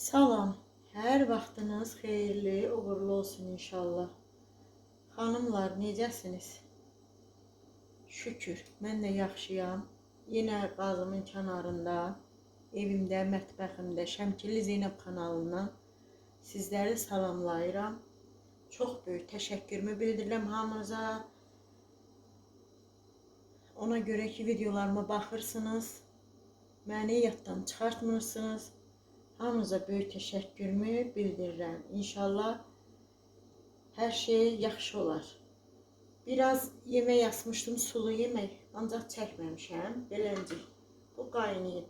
Salam. Hər vaxtınız xeyirli, uğurlu olsun inşallah. Xanımlar, necəsiniz? Şükür, mən də yaxşıyam. Yenə qazımın kənarında, evimdə, mətbəximdə, Şəmkirli Zeynəb kanalından sizləri salamlayıram. Çox böyük təşəkkürümü bildirirəm hamınıza. Ona görə ki, videolarıma baxırsınız, məni yaddan çıxartmırsınız. Hamınıza böyük təşəkkürümü bildirirəm. İnşallah hər şey yaxşı olar. Biraz yemək yazmışdım, sulu yemək, ancaq çəkməmişəm. Beləncik. Bu qaynayıb.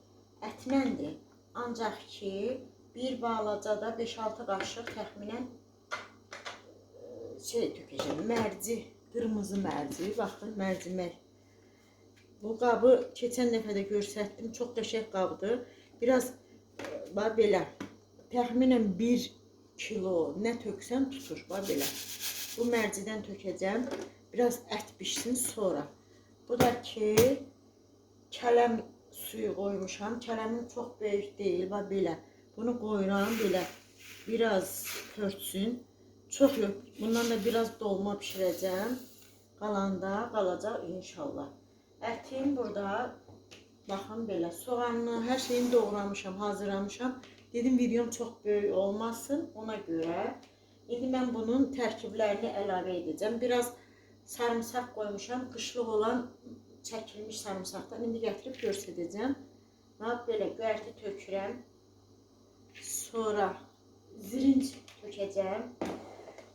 Ətməndir. Ancaq ki, bir balacada 5-6 qaşıq təxminən e, şey tökəcəm. Mərci, qırmızı mərci. Baxın, mərcimək. Bu qabı keçən dəfə də göstərdim. Çox qəşəng. Biraz bax belə. Təxminən 1 kilo nə töksəm tutur. Bax belə. Bu mərcidən tökəcəm. Biraz ət bişsin sonra. Bu da ki kələm suyu qoymuşam. Kələmim çox böyük deyil. Bax belə. Bunu qoyuram belə. Biraz pörtsün. Çox yox. Bundan da biraz dolma bişirəcəm. Qalanda qalacaq inşallah. Ətim burada Baxın belə soğanlı, hər şeyini doğramışam, hazırlamışam. Dedim videom çox böyük olmasın ona görə. İndi mən bunun tərkiblərini əlavə edəcəm. Biraz sarımsaq qoymuşam. Qışlıq olan çəkilmiş sarımsaqdan indi gətirib göstərəcəm. Bax belə göyərti tökürəm. Sonra zirinc tökəcəm.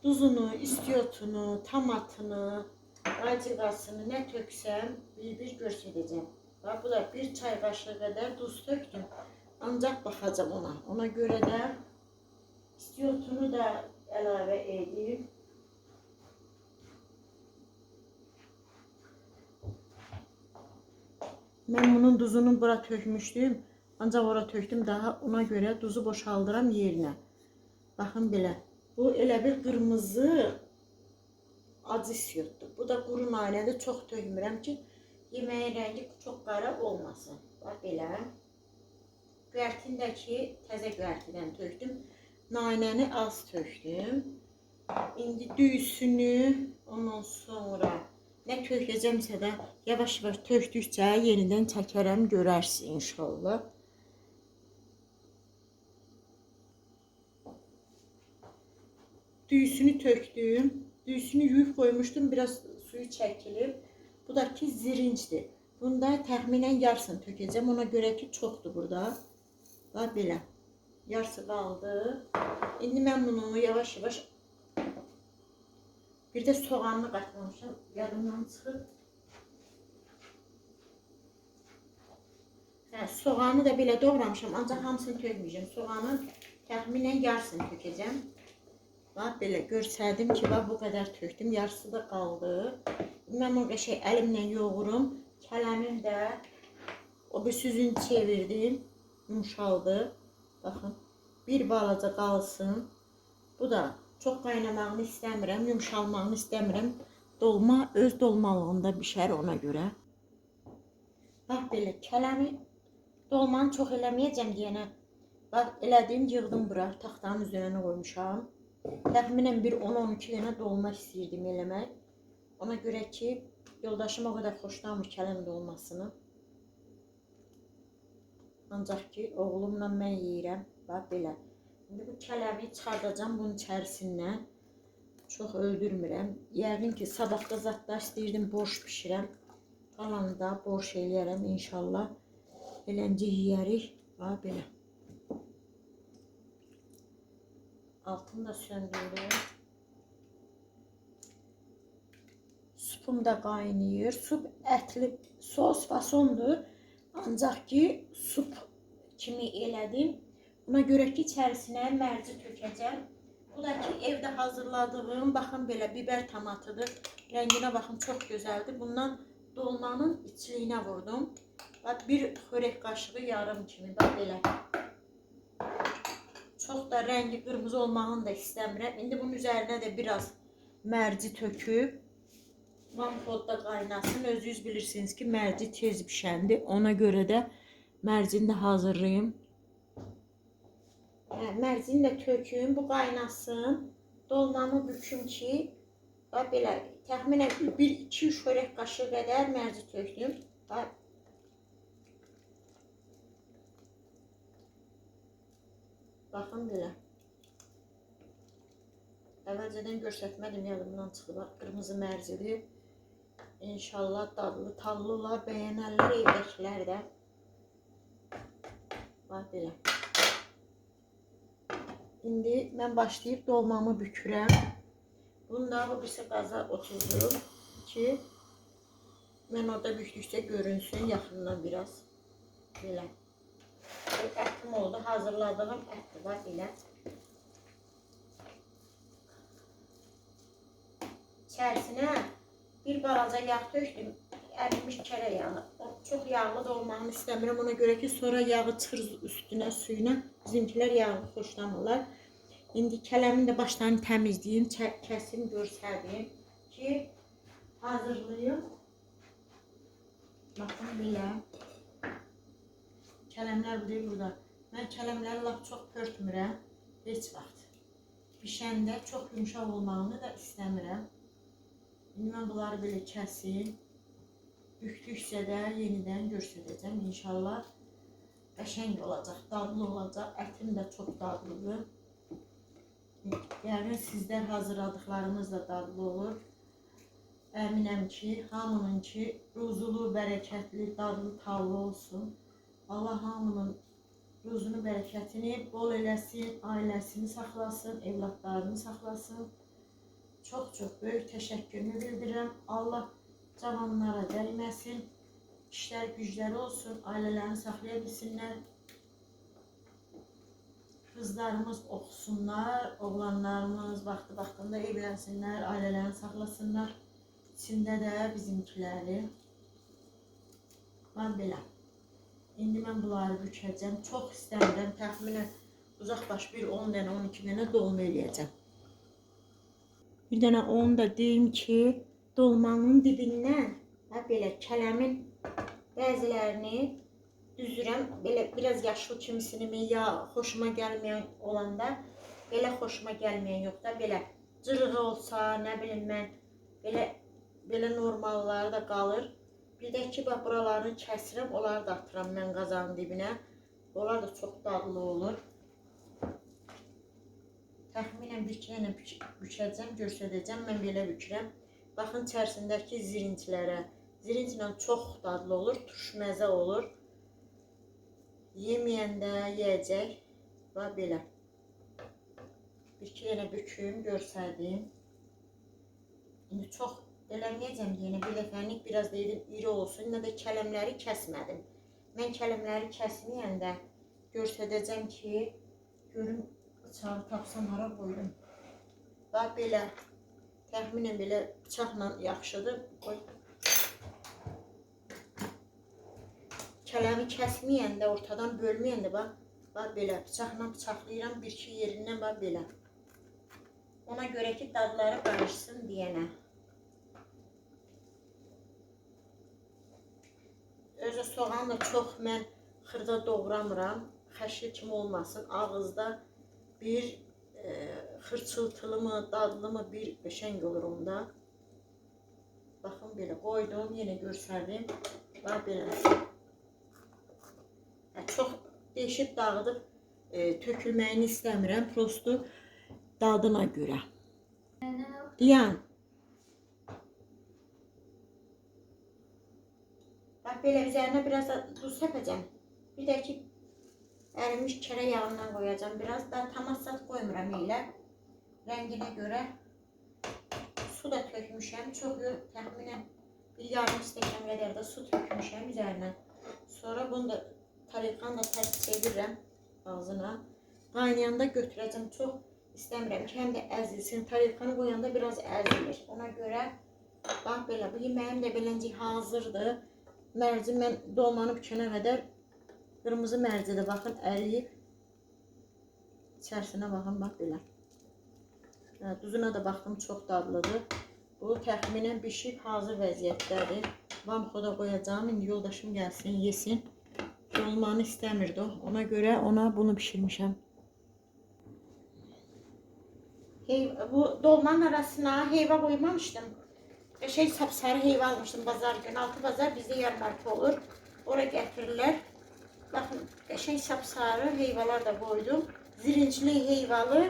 Duzunu, istiotunu, tomatını, acıqasını nə töksəm bir-bir göstərəcəm. Bax, bu da bir çay qaşığı qədər duz tökdüm. Ancaq baxacağım ona. Ona görə də istiotunu da əlavə edeyim. Mən bunun duzunu bura tökmüşdüm. Ancaq ora tökdüm daha ona görə duzu boşaldıram yerinə. Baxın belə. Bu elə bir qırmızı acı istiotdur. Bu da quru nanədir. Çox tökmürəm ki, yeməyin rəngi çox qara olmasın. Bax belə. Göyərtindəki təzə göyərtidən tökdüm. Nanəni az tökdüm. İndi düyüsünü ondan sonra nə tökəcəmsə də yavaş-yavaş tökdükcə yenidən çəkərəm, görərsiz inşallah. Düyüsünü tökdüm. Düyüsünü yuyub qoymuşdum, biraz suyu çəkilib. Bu da ki zirincdir. Bunda təxminən yarısını tökəcəm. Ona görə ki çoxdur burada. Bax belə. Yarısı qaldı. İndi mən bunu yavaş-yavaş bir də soğanını qatmamışam. Yadımdan çıxıb. Hə, soğanı da belə doğramışam. Ancaq hamısını tökməyəcəm. Soğanın təxminən yarısını tökəcəm. Bax belə göstərdim ki, bax bu qədər tökdüm. Yarısı da qaldı. Mən o şey əlimlə yoğurum. Kələmim də o bir süzün çevirdim. Yumşaldı. Baxın. Bir balaca qalsın. Bu da çox qaynamağını istəmirəm, yumşalmağını istəmirəm. Dolma öz dolmalığında bişər ona görə. Bax belə kələmi dolmanı çox eləməyəcəm yenə. Bax elədim, yığdım bura, taxtanın üzərinə qoymuşam. Təxminən bir 10-12 dənə dolma istəyirdim eləmək. Ona görə ki, yoldaşım o qədər xoşlamır kələm dolmasını. Ancaq ki, oğlumla mən yeyirəm. Bax belə. İndi bu kələmi çıxardacağam bunun içərisindən. Çox öldürmürəm. Yəqin ki, sabahda zadlar istəyirdim borş bişirəm. Qalanı da borş eləyərəm inşallah. Eləncə yeyərik. Bax belə. Altını da söndürdüm. Supum da qaynayır. Sup ətli sos fasondur. Ancaq ki, sup kimi elədim. Buna görə ki, içərisinə mərci tökəcəm. Bu da ki, evdə hazırladığım, baxın belə biber tomatıdır. Rənginə baxın, çox gözəldir. Bundan dolmanın içliyinə vurdum. Bax, bir xörək qaşığı yarım kimi, bax belə. Çox da rəngi qırmızı olmağını da istəmirəm. İndi bunun üzərinə də biraz mərci töküb Manfodda qaynasın. Özünüz bilirsiniz ki, mərci tez bişəndi. Ona görə də mərcini də hazırlayım. Hə, Mərzini də töküm, bu qaynasın. Dolmamı büküm ki, bax belə təxminən 1-2 çörək qaşığı qədər mərci tökdüm. Bax Baxın belə. Əvvəlcədən göstərmədim, yadımdan çıxdı. Bax, qırmızı mərcidir. İnşallah dadlı, tallılar, bəyənərlər evdəkilər də. Bax belə. İndi mən başlayıb dolmamı bükürəm. Bunu da bu birisi qaza otururum ki, mən orada bükdükcə görünsün yaxından biraz. Belə. Ətim oldu, hazırladığım ətdir var belə. İçərisinə bir balaca yağ tökdüm, ərimiş kərə yağı. O çox yağlı da olmağını istəmirəm, ona görə ki, sonra yağı çıxır üstünə, suyuna. Bizimkilər yağlı xoşlamırlar. İndi kələmin də başlarını təmizləyim, kəsim, göstərdim ki, hazırlayım. Baxın belə. Kələmlər burada, burada. Mən kələmləri lap çox pörtmürəm, heç vaxt. Bişəndə çox yumşaq olmağını da istəmirəm. İndi mən bunları belə kəsim. Bükdükcə də yenidən göstərəcəm inşallah. Qəşəng olacaq, dadlı olacaq. Ətim də çox dadlıdır. Yəni sizlər hazırladıqlarınız da dadlı olur. Əminəm ki, hamınınki ruzulu, bərəkətli, dadlı, tallı olsun. Allah hamının ruzunu, bərəkətini bol eləsin, ailəsini saxlasın, evlatlarını saxlasın. Çox-çox böyük təşəkkürümü bildirirəm. Allah cavanlara dəyməsin. İşlər gücləri olsun, ailələrini saxlaya bilsinlər. Qızlarımız oxusunlar, oğlanlarımız vaxtı vaxtında evlənsinlər, ailələrini saxlasınlar. İçində də bizimkiləri. Mən belə. İndi mən bunları bükəcəm. Çox istəmirəm. Təxminən uzaq baş bir 10 dənə, 12 dənə dolma eləyəcəm. Bir dənə onu da deyim ki, dolmanın dibindən ha belə kələmin bəzilərini düzürəm. Belə biraz yaşlı kimisini mi ya xoşuma gəlməyən olanda belə xoşuma gəlməyən yox da belə cırığı olsa, nə bilim mən belə belə normalları da qalır. Bir də ki, bax buralarını kəsirəm, onları da atıram mən qazanın dibinə. Onlar da çox dadlı olur. Təxminən bir bük- bükəcəm, göstərəcəm. Mən belə bükürəm. Baxın içərisindəki zirintilərə. Zirinclə çox dadlı olur, turşməzə olur. Yeməyəndə yeyəcək. Və belə. Bir iki dənə büküm, göstərdim. İndi çox eləməyəcəm yenə dəfəlik biraz dedim iri olsun. Yine də kələmləri kəsmədim. Mən kələmləri kəsməyəndə göstərəcəm ki, görüm bıçağı tapsam hara qoydum. Bax belə təxminən belə bıçaqla yaxşıdır. Qoy. Kələmi kəsməyəndə, ortadan bölməyəndə bax, bax belə bıçaqla bıçaqlayıram bir iki yerindən bax belə. Ona görə ki, dadları qarışsın deyənə. Özü soğan da çox mən xırda doğramıram. Xəşli kimi olmasın. Ağızda bir e, xırçıltılı mı, dadlı mı bir qəşəng olur onda. Baxın belə qoydum, yenə göstərdim. Bax belə. Hə, çox değişib dağıdıb e, tökülməyini istəmirəm. Prosto dadına görə. Diyan. Bax belə üzərinə biraz da duz səpəcəm. Bir də ki ərimiş kərə yağından qoyacağam biraz. Da tamassat qoymuram elə. Rənginə görə su da tökmüşəm. Çox yox, təxminən bir yarım stəkan qədər də su tökmüşəm üzərinə. Sonra bunu da tarikanla tərs çevirirəm ağzına. Qaynayanda götürəcəm. Çox istəmirəm ki, həm də əzilsin. Tarikanı qoyanda biraz əzilir. Ona görə bax belə bu yeməyim də beləncə hazırdır. Mərci mən dolmanı bükənə qədər qırmızı mərcidə baxın əriyib. İçərisinə baxın bax belə. Duzuna da baxdım çox dadlıdır. Bu təxminən bişib hazır vəziyyətdədir. Vamxoda qoyacağam. İndi yoldaşım gəlsin, yesin. Dolmanı istəmirdi. Ona görə ona bunu bişirmişəm. Hey, bu dolmanın arasına heyva koymamıştım. E, Şey sapsarı heyva almıştım pazar günü. Altı pazar bizde yarmarka olur. Oraya getirirler. Bakın e, şey sapsarı heyvalar da koydum. Zirincli heyvalı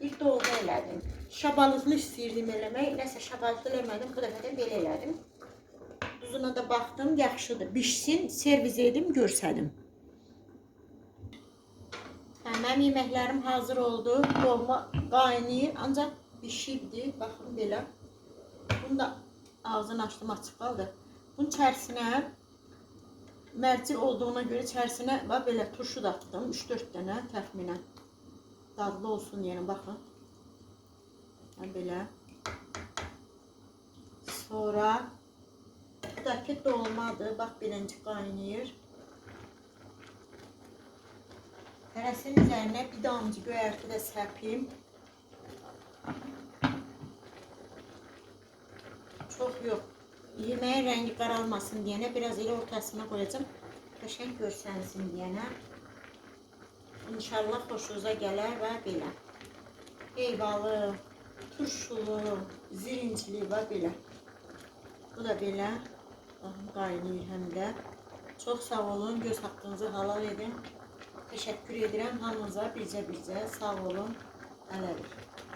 bir dolma elədim. Şabalıqlı istəyirdim eləmək. Nəsə şabalıqlı eləmədim. Bu dəfə də belə elədim. Duzuna da baxdım, yaxşıdır. Bişsin, servis edim, görsədim. Hə, mənim yeməklərim hazır oldu. Dolma qaynayır, ancaq bişibdi. Baxın belə. Bunu da ağzını açdım, açıq qaldı. Bunun içərisinə mərci olduğuna görə içərisinə bax belə turşu da atdım. 3-4 dənə təxminən. Dadlı olsun baxın. Hə, belə. Sonra bu da ki dolmadır. Bax birinci qaynayır. Hərəsinin üzərinə bir damcı göyərti də səpeyim. Çox yox. Yeməyin rəngi qaralmasın deyənə biraz elə ortasına qoyacağım. Qəşəng görsənsin deyənə. İnşallah xoşunuza gələr və belə. Heyvalı, turşulu, zirincli və belə. Bu da belə. Baxın qaynayır həm də. Çox sağ olun. Göz haqqınızı halal edin. Təşəkkür edirəm hamınıza bircə-bircə. Sağ olun. Hələlik.